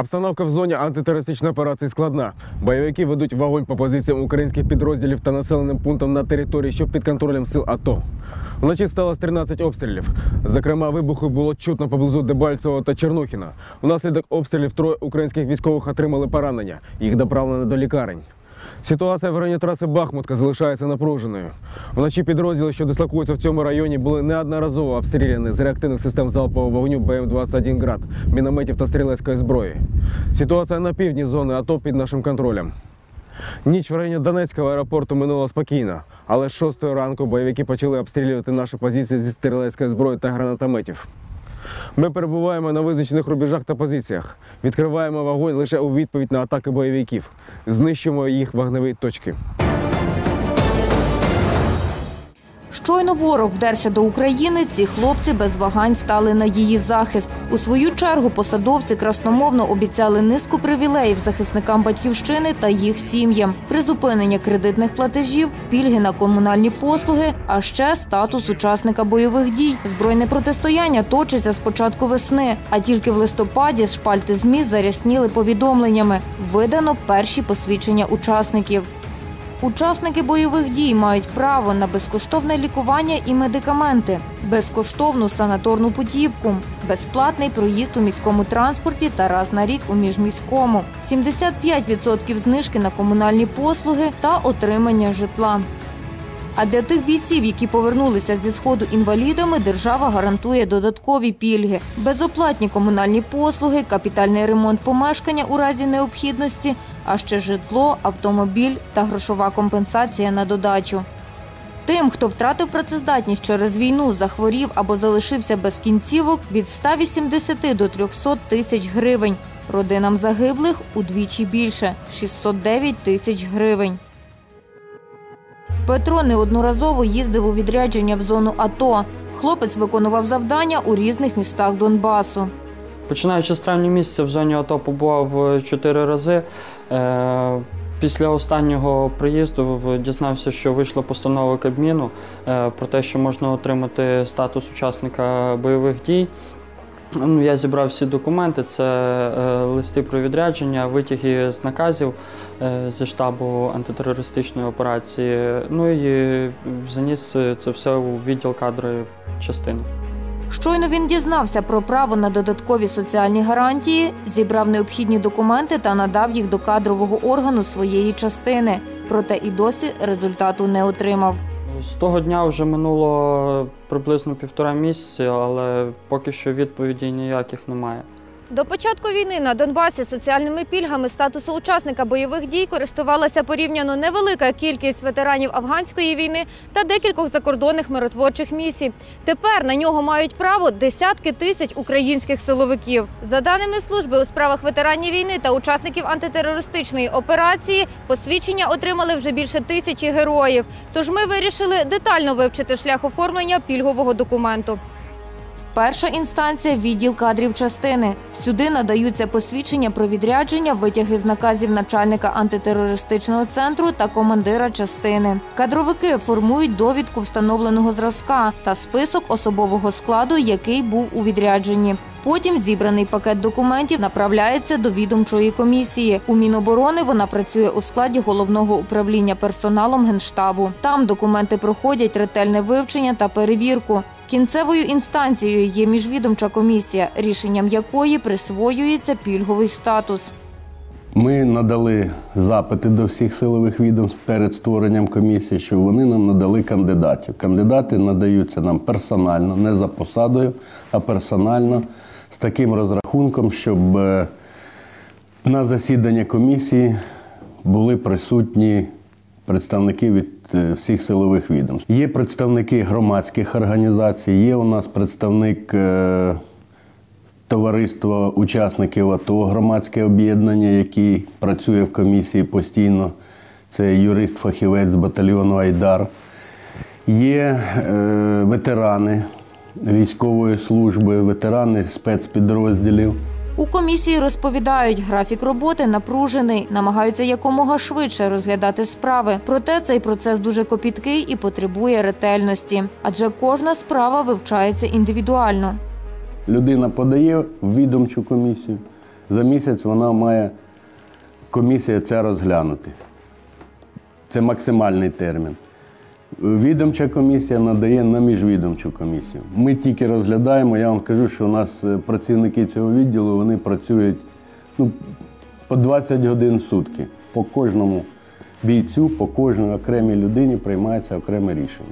Обстановка в зоні антитерористичної операції складна. Бойовики ведуть вогонь по позиціям українських підрозділів та населеним пунктам на території, що під контролем сил АТО. Вночі сталося 13 обстрілів. Зокрема, вибухи було чутно поблизу Дебальцевого та Чернухіна. Внаслідок обстрілів троє українських військових отримали поранення. Їх доправлено до лікарень. Ситуація в районі траси Бахмутка залишається напруженою. Вночі підрозділи, що дислокуються в цьому районі, були неодноразово обстріляні з реактивних систем залпового вогню БМ-21 «Град», мінометів та стрілецької зброї. Ситуація на півдні зони АТО під нашим контролем. Ніч в районі Донецького аеропорту минула спокійно, але з 6 ранку бойовики почали обстрілювати наші позиції зі стрілецької зброї та гранатометів. Ми перебуваємо на визначених рубежах та позиціях. Відкриваємо вогонь лише у відповідь на атаки бойовиків. знищуємо їх вогневі точки. Щойно ворог вдерся до України, ці хлопці без вагань стали на її захист. У свою чергу посадовці красномовно обіцяли низку привілеїв захисникам батьківщини та їх сім'ям, призупинення кредитних платежів, пільги на комунальні послуги, а ще статус учасника бойових дій. Збройне протистояння точиться з початку весни, а тільки в листопаді шпальти змі зарясніли повідомленнями. Видано перші посвідчення учасників. Учасники бойових дій мають право на безкоштовне лікування і медикаменти, безкоштовну санаторну путівку, безплатний проїзд у міському транспорті та раз на рік у міжміському, 75% знижки на комунальні послуги та отримання житла. А для тих бійців, які повернулися зі сходу інвалідами, держава гарантує додаткові пільги, безоплатні комунальні послуги, капітальний ремонт помешкання у разі необхідності, а ще житло, автомобіль та грошова компенсація на додачу. Тим, хто втратив працездатність через війну, захворів або залишився без кінцівок, від 180 до 300 тисяч гривень. Родинам загиблих удвічі більше 609 тисяч гривень. Петро неодноразово їздив у відрядження в зону АТО. Хлопець виконував завдання у різних містах Донбасу. Починаючи з травня місяця в зоні АТО побував е, чотири рази. Е, Після останнього приїзду дізнався, що вийшла постанова Кабміну е, про те, що можна отримати статус учасника бойових дій. Ну, я зібрав всі документи: це е, листи про відрядження, витяги з наказів е, зі штабу антитерористичної операції. Ну і заніс це все у відділ кадрової частини. Щойно він дізнався про право на додаткові соціальні гарантії, зібрав необхідні документи та надав їх до кадрового органу своєї частини. Проте і досі результату не отримав. З того дня вже минуло приблизно півтора місяці, але поки що відповідей ніяких немає. До початку війни на Донбасі соціальними пільгами статусу учасника бойових дій користувалася порівняно невелика кількість ветеранів афганської війни та декількох закордонних миротворчих місій. Тепер на нього мають право десятки тисяч українських силовиків. За даними служби у справах ветеранів війни та учасників антитерористичної операції, посвідчення отримали вже більше тисячі героїв. Тож ми вирішили детально вивчити шлях оформлення пільгового документу. Перша інстанція відділ кадрів частини. Сюди надаються посвідчення про відрядження, витяги з наказів начальника антитерористичного центру та командира частини. Кадровики формують довідку встановленого зразка та список особового складу, який був у відрядженні. Потім зібраний пакет документів направляється до відомчої комісії. У Міноборони вона працює у складі головного управління персоналом генштабу. Там документи проходять ретельне вивчення та перевірку. Кінцевою інстанцією є міжвідомча комісія, рішенням якої присвоюється пільговий статус. Ми надали запити до всіх силових відомств перед створенням комісії, щоб вони нам надали кандидатів. Кандидати надаються нам персонально, не за посадою, а персонально таким розрахунком, щоб е, на засідання комісії були присутні представники від е, всіх силових відомств. Є представники громадських організацій, є у нас представник. е, Товариство учасників АТО, громадське об'єднання, який працює в комісії постійно. Це юрист-фахівець з батальйону Айдар. Є е, ветерани військової служби, ветерани спецпідрозділів. У комісії розповідають, графік роботи напружений, намагаються якомога швидше розглядати справи. Проте цей процес дуже копіткий і потребує ретельності, адже кожна справа вивчається індивідуально. Людина подає в відомчу комісію, За місяць вона має комісія ця розглянути. Це максимальний термін. Відомча комісія надає на міжвідомчу комісію. Ми тільки розглядаємо. Я вам кажу, що у нас е, працівники цього відділу вони працюють ну, по 20 годин в сутки. По кожному бійцю, по кожній окремій людині приймається окреме рішення.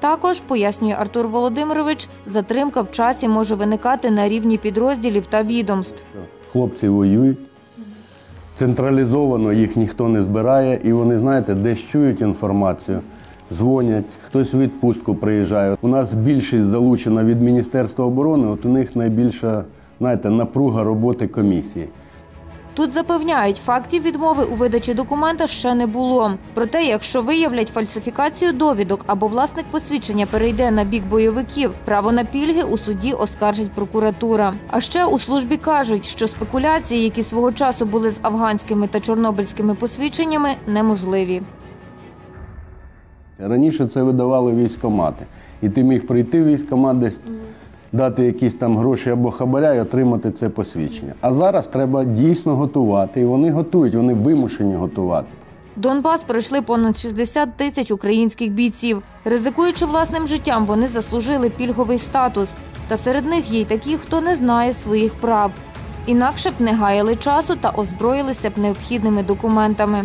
Також, пояснює Артур Володимирович, затримка в часі може виникати на рівні підрозділів та відомств. Хлопці воюють, централізовано їх ніхто не збирає, і вони, знаєте, десь чують інформацію, дзвонять, хтось у відпустку приїжджає. У нас більшість залучена від Міністерства оборони, от у них найбільша знаєте, напруга роботи комісії. Тут запевняють, фактів відмови у видачі документа ще не було. Проте, якщо виявлять фальсифікацію довідок або власник посвідчення перейде на бік бойовиків, право на пільги у суді оскаржить прокуратура. А ще у службі кажуть, що спекуляції, які свого часу були з афганськими та чорнобильськими посвідченнями, неможливі. Раніше це видавали військомати. І ти міг прийти в військомат десь, дати якісь там гроші або хабаря і отримати це посвідчення. А зараз треба дійсно готувати. І вони готують, вони вимушені готувати. Донбас пройшли понад 60 тисяч українських бійців. Ризикуючи власним життям, вони заслужили пільговий статус. Та серед них є й такі, хто не знає своїх прав. Інакше б не гаяли часу та озброїлися б необхідними документами.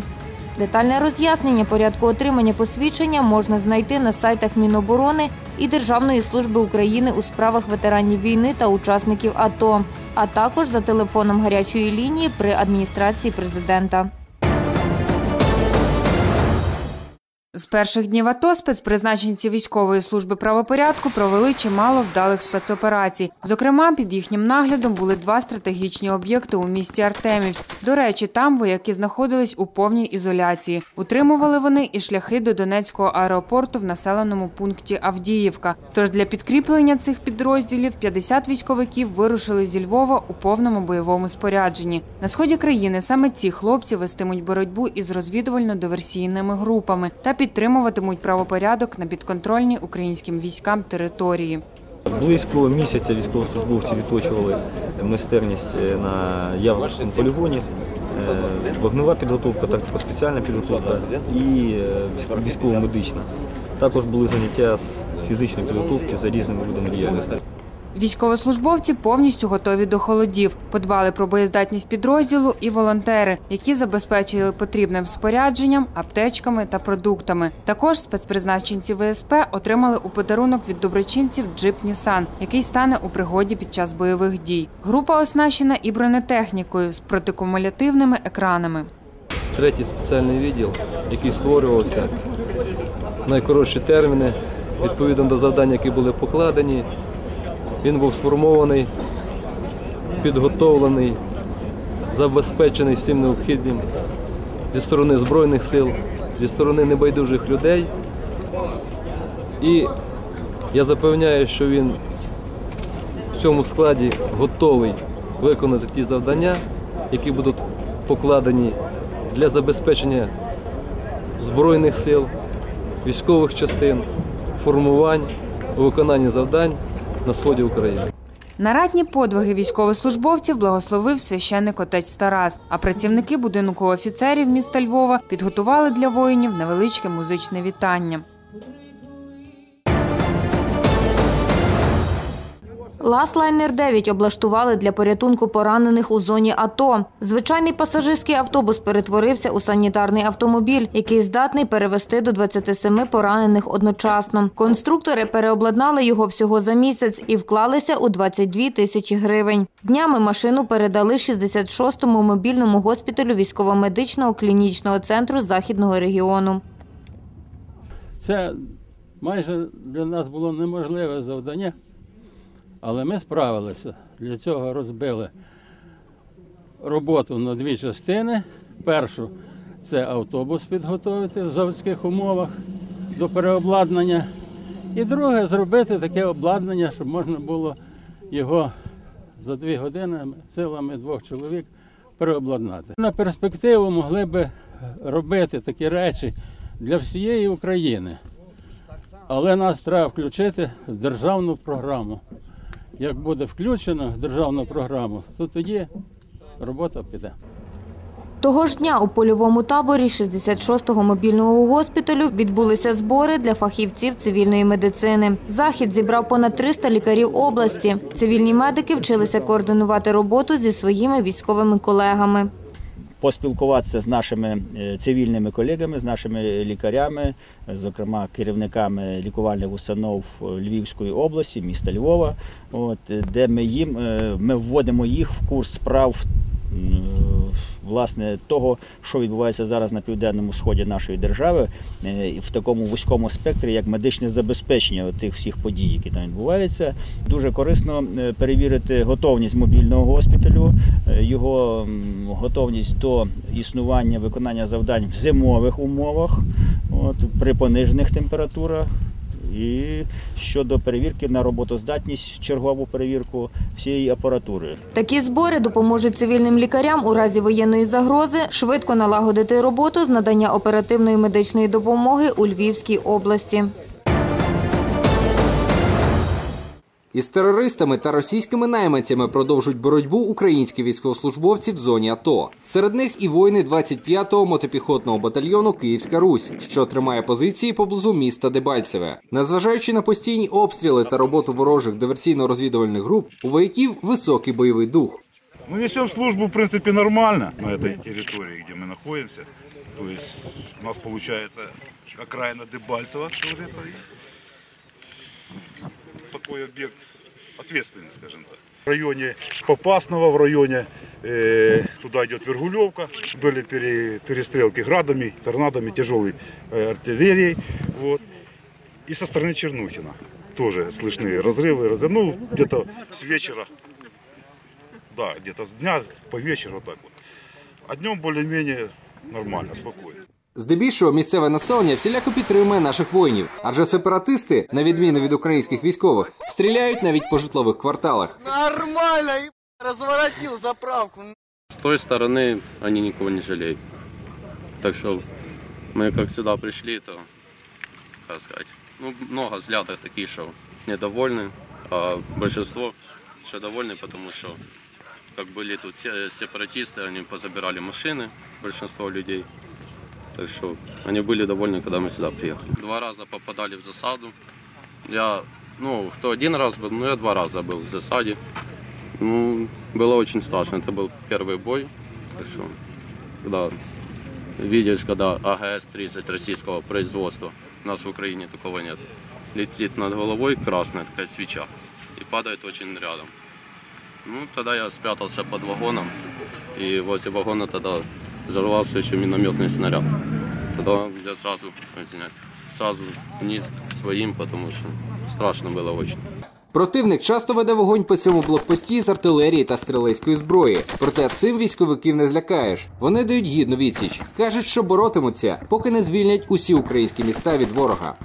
Детальне роз'яснення порядку отримання посвідчення можна знайти на сайтах Міноборони і Державної служби України у справах ветеранів війни та учасників АТО, а також за телефоном гарячої лінії при адміністрації президента. З перших днів АТО спецпризначенці військової служби правопорядку провели чимало вдалих спецоперацій. Зокрема, під їхнім наглядом були два стратегічні об'єкти у місті Артемівськ. До речі, там вояки знаходились у повній ізоляції. Утримували вони і шляхи до Донецького аеропорту в населеному пункті Авдіївка. Тож для підкріплення цих підрозділів 50 військовиків вирушили зі Львова у повному бойовому спорядженні. На сході країни саме ці хлопці вестимуть боротьбу із розвідувально-диверсійними групами та підтримуватимуть правопорядок на підконтрольній українським військам території. Близько місяця військовослужбовці відточували майстерність е, на Яворському полігоні. Е, Вогнева підготовка, тактико спеціальна підготовка і е, військово-медична. Також були заняття з фізичної підготовки за різними видами діяльності. Військовослужбовці повністю готові до холодів. Подбали про боєздатність підрозділу і волонтери, які забезпечили потрібним спорядженням, аптечками та продуктами. Також спецпризначенці ВСП отримали у подарунок від доброчинців джип Нісан, який стане у пригоді під час бойових дій. Група оснащена і бронетехнікою з протикумулятивними екранами. третій спеціальний відділ, який створювався найкоротші терміни, відповідно до завдань, які були покладені. Він був сформований, підготовлений, забезпечений всім необхідним зі сторони Збройних сил, зі сторони небайдужих людей. І я запевняю, що він в цьому складі готовий виконати ті завдання, які будуть покладені для забезпечення Збройних сил, військових частин, формувань у виконанні завдань на сході України. Нарадні подвиги військовослужбовців благословив священник отець Тарас. А працівники будинку офіцерів міста Львова підготували для воїнів невеличке музичне вітання. Ласлайнер 9 облаштували для порятунку поранених у зоні АТО. Звичайний пасажирський автобус перетворився у санітарний автомобіль, який здатний перевезти до 27 поранених одночасно. Конструктори переобладнали його всього за місяць і вклалися у 22 тисячі гривень. Днями машину передали 66-му мобільному госпіталю військово-медичного клінічного центру західного регіону. Це майже для нас було неможливе завдання, але ми справилися. Для цього розбили роботу на дві частини. Першу це автобус підготувати в заводських умовах до переобладнання. І друге зробити таке обладнання, щоб можна було його за дві години силами двох чоловік переобладнати. На перспективу могли би робити такі речі для всієї України. Але нас треба включити в державну програму. Як буде включено в державну програму, то тоді робота піде. Того ж дня у польовому таборі 66-го мобільного госпіталю відбулися збори для фахівців цивільної медицини. Захід зібрав понад 300 лікарів області. Цивільні медики вчилися координувати роботу зі своїми військовими колегами. Поспілкуватися з нашими е, цивільними колегами, з нашими лікарями, зокрема керівниками лікувальних установ е, Львівської області, міста Львова, от, е, де ми їм ми вводимо їх в курс справ. Власне, того, що відбувається зараз на південному сході нашої держави, е, в такому вузькому спектрі, як медичне забезпечення цих всіх подій, які там відбуваються, дуже корисно е, перевірити готовність мобільного госпіталю, е, його готовність до існування виконання завдань в зимових умовах, от, при понижених температурах. І щодо перевірки на роботоздатність, чергову перевірку всієї апаратури. Такі збори допоможуть цивільним лікарям у разі воєнної загрози швидко налагодити роботу з надання оперативної медичної допомоги у Львівській області. Із терористами та російськими найманцями продовжують боротьбу українські військовослужбовці в зоні АТО. Серед них і воїни 25-го мотопіхотного батальйону Київська Русь, що тримає позиції поблизу міста Дебальцеве. Незважаючи на постійні обстріли та роботу ворожих диверсійно-розвідувальних груп, у вояків високий бойовий дух. Мы несем службу, в принципе, нормально на этой территории, где мы находимся. То есть у нас получается окраина Дебальцева, что говорится, и Такой объект ответственный, скажем так. В районе Попасного, в районе э, туда идет Вергулевка, были пере- перестрелки градами, торнадами, тяжелой э, артиллерией. Вот. И со стороны Чернухина тоже слышны разрывы, разрывы. ну где-то с вечера да, где-то с дня по вечер вот так вот. А днем более-менее нормально, спокойно. Здебільшого місцеве населення всіляко підтримує наших воїнів, адже сепаратисти, на відміну від українських військових, стріляють навіть по житлових кварталах. Нормально, разворотил заправку. С той стороны они никого не жалеют. Так что мы как сюда пришли, то, как сказать, ну, много взглядов такие, что недовольны, а большинство еще довольны, потому что как были тут се- сепаратисты, они позабирали машины, большинство людей. Так что они были довольны, когда мы сюда приехали. Два раза попадали в засаду. Я, ну, кто один раз был, ну, я два раза был в засаде. Ну, было очень страшно. Это был первый бой. Так что, когда видишь, когда АГС-30 российского производства, у нас в Украине такого нет, летит над головой красная такая свеча и падает очень рядом. Ну, тогда я спрятался под вагоном, и возле вагона тогда взорвался еще минометный снаряд. Тогда я сразу, извиняюсь, сразу вниз к своим, потому что страшно было очень. Противник часто веде вогонь по цьому блокпості з артилерії та стрілецької зброї. Проте цим військовиків не злякаєш. Вони дають гідну відсіч. кажуть, що боротимуться, поки не звільнять усі українські міста від ворога.